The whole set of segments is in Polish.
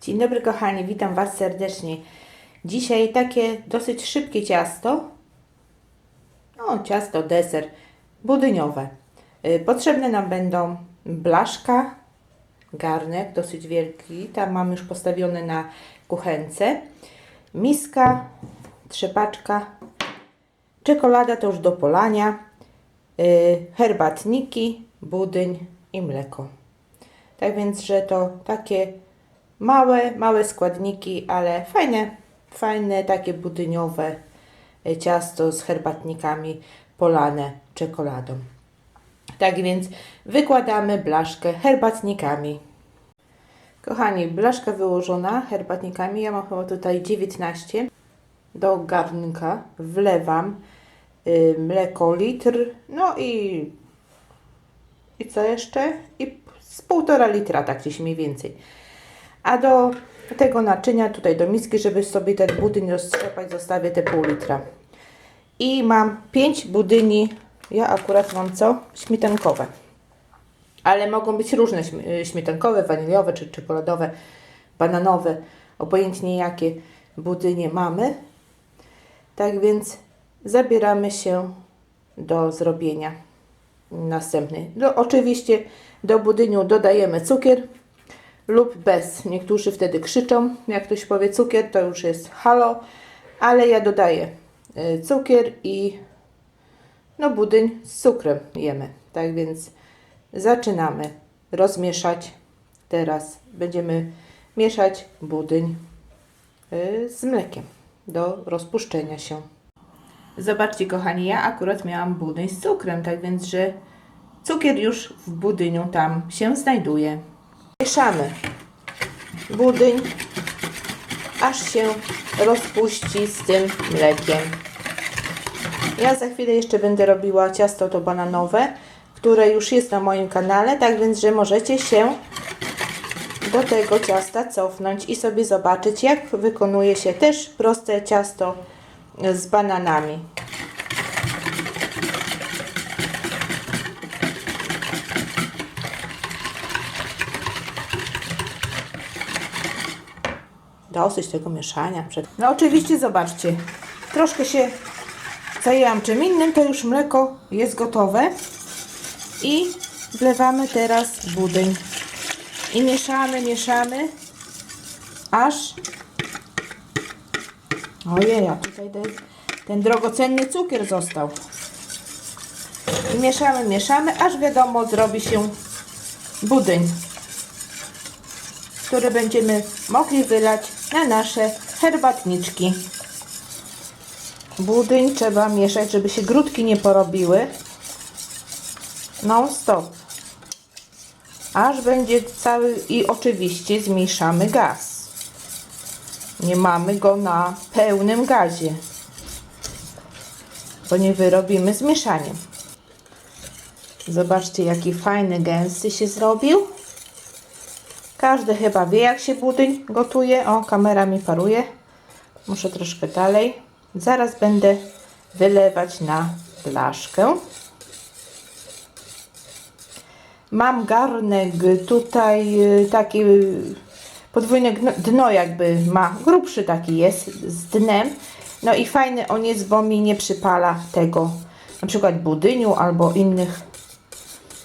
Dzień dobry kochani, witam Was serdecznie. Dzisiaj takie dosyć szybkie ciasto. No, ciasto, deser budyniowe. Y, Potrzebne nam będą blaszka, garnek dosyć wielki, tam mam już postawiony na kuchence, miska, trzepaczka, czekolada to już do polania, y, herbatniki, budyń i mleko. Tak więc, że to takie małe, małe składniki, ale fajne, fajne takie budyniowe y, ciasto z herbatnikami polane czekoladą. Tak więc wykładamy blaszkę herbatnikami. Kochani, blaszka wyłożona herbatnikami, ja mam chyba tutaj 19. Do garnka wlewam y, mleko litr, no i i co jeszcze? I z półtora litra, tak gdzieś mniej więcej. A do tego naczynia, tutaj do miski, żeby sobie ten budyń roztrzepać, zostawię te pół litra. I mam 5 budyni, ja akurat mam co? Śmietankowe. Ale mogą być różne y, śmietankowe, waniliowe czy czekoladowe, bananowe, obojętnie jakie budynie mamy. Tak więc zabieramy się do zrobienia następny. Do, oczywiście do budyniu dodajemy cukier lub bez. Niektórzy wtedy krzyczą, jak ktoś powie cukier, to już jest halo, ale ja dodaję y, cukier i no budyń z cukrem jemy. Tak więc zaczynamy rozmieszać. Teraz będziemy mieszać budyń y, z mlekiem do rozpuszczenia się. Zobaczcie, kochani, ja akurat miałam budyń z cukrem, tak więc, że cukier już w budyniu tam się znajduje. Mieszamy budyń, aż się rozpuści z tym mlekiem. Ja za chwilę jeszcze będę robiła ciasto to bananowe, które już jest na moim kanale, tak więc, że możecie się do tego ciasta cofnąć i sobie zobaczyć, jak wykonuje się też proste ciasto z bananami. Dosyć tego mieszania. No oczywiście zobaczcie, troszkę się zajęłam czym innym, to już mleko jest gotowe i wlewamy teraz budyń i mieszamy, mieszamy aż Ojej, a tutaj ten, ten drogocenny cukier został. I mieszamy, mieszamy, aż wiadomo zrobi się budyń, który będziemy mogli wylać na nasze herbatniczki. Budyń trzeba mieszać, żeby się grudki nie porobiły. Non stop. Aż będzie cały i oczywiście zmniejszamy gaz. Nie mamy go na pełnym gazie, bo nie wyrobimy z mieszaniem. Zobaczcie, jaki fajny, gęsty się zrobił. Każdy chyba wie, jak się budyń gotuje. O, kamera mi paruje. Muszę troszkę dalej. Zaraz będę wylewać na blaszkę. Mam garnek tutaj y, taki y, podwójne dno jakby ma, grubszy taki jest z dnem. No i fajny on jest, bo mi nie przypala tego, na przykład budyniu albo innych,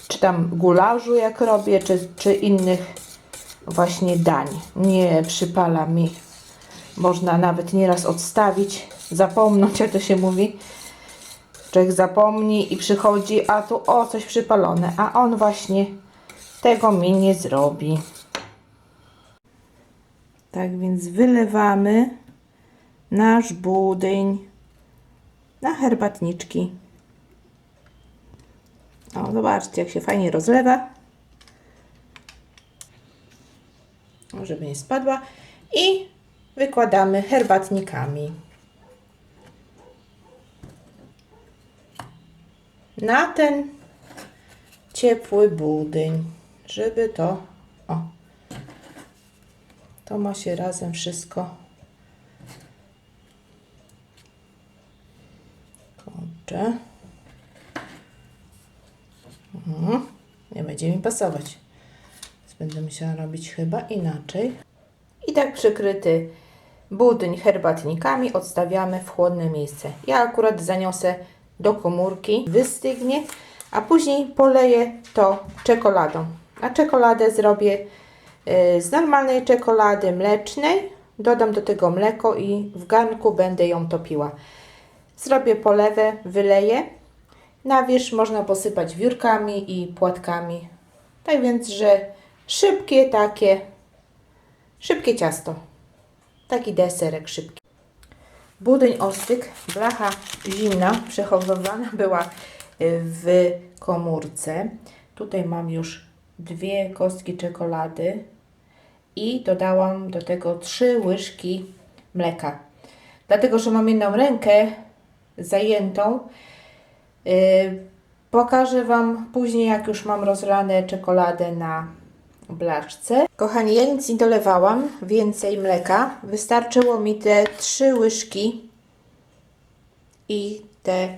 czy tam gularzu jak robię, czy, czy innych właśnie dań. Nie przypala mi. Można nawet nieraz odstawić, zapomnieć, jak to się mówi. Człowiek zapomni i przychodzi, a tu o, coś przypalone, a on właśnie tego mi nie zrobi. Tak więc wylewamy nasz budyń na herbatniczki. O, zobaczcie, jak się fajnie rozlewa. Żeby nie spadła. I wykładamy herbatnikami. Na ten ciepły budyń, żeby to o, to ma się razem wszystko. Kurczę. Mhm. Nie będzie mi pasować. Będę musiała robić chyba inaczej. I tak przykryty budyń herbatnikami odstawiamy w chłodne miejsce. Ja akurat zaniosę do komórki, wystygnie, a później poleję to czekoladą. A czekoladę zrobię y, z normalnej czekolady mlecznej. Dodam do tego mleko i w garnku będę ją topiła. Zrobię polewę, wyleję. Na wierzch można posypać wiórkami i płatkami. Tak więc, że szybkie takie, szybkie ciasto. Taki deserek szybki. Budyń ostygł, blacha zimna, przechowywana była y, w komórce. Tutaj mam już dwie kostki czekolady i dodałam do tego trzy łyżki mleka. Dlatego, że mam jedną rękę zajętą, yy, pokażę Wam później, jak już mam rozlane czekoladę na blaszce. Kochani, ja nic nie dolewałam, więcej mleka. Wystarczyło mi te trzy łyżki i te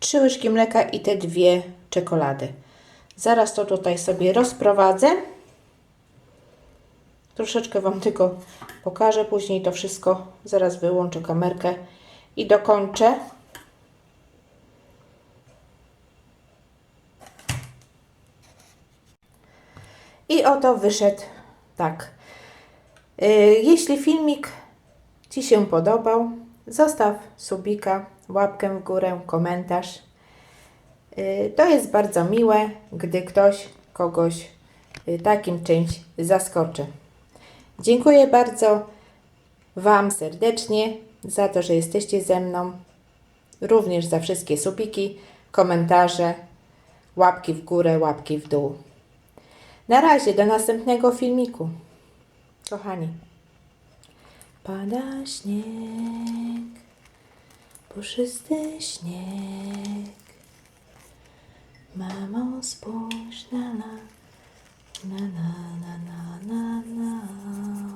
trzy łyżki mleka i te dwie czekolady. Zaraz to tutaj sobie rozprowadzę. Troszeczkę Wam tylko pokażę, później to wszystko zaraz wyłączę kamerkę i dokończę. I oto wyszedł tak. Y, Jeśli filmik Ci się podobał, zostaw subika, łapkę w górę, komentarz. Y, To jest bardzo miłe, gdy ktoś kogoś y, takim czymś zaskoczy. Dziękuję bardzo Wam serdecznie za to, że jesteście ze mną. Również za wszystkie subiki, komentarze, łapki w górę, łapki w dół. Na razie, do następnego filmiku. Kochani. Pada śnieg, puszysty śnieg. Mamo, spójrz na na, na na na na na na.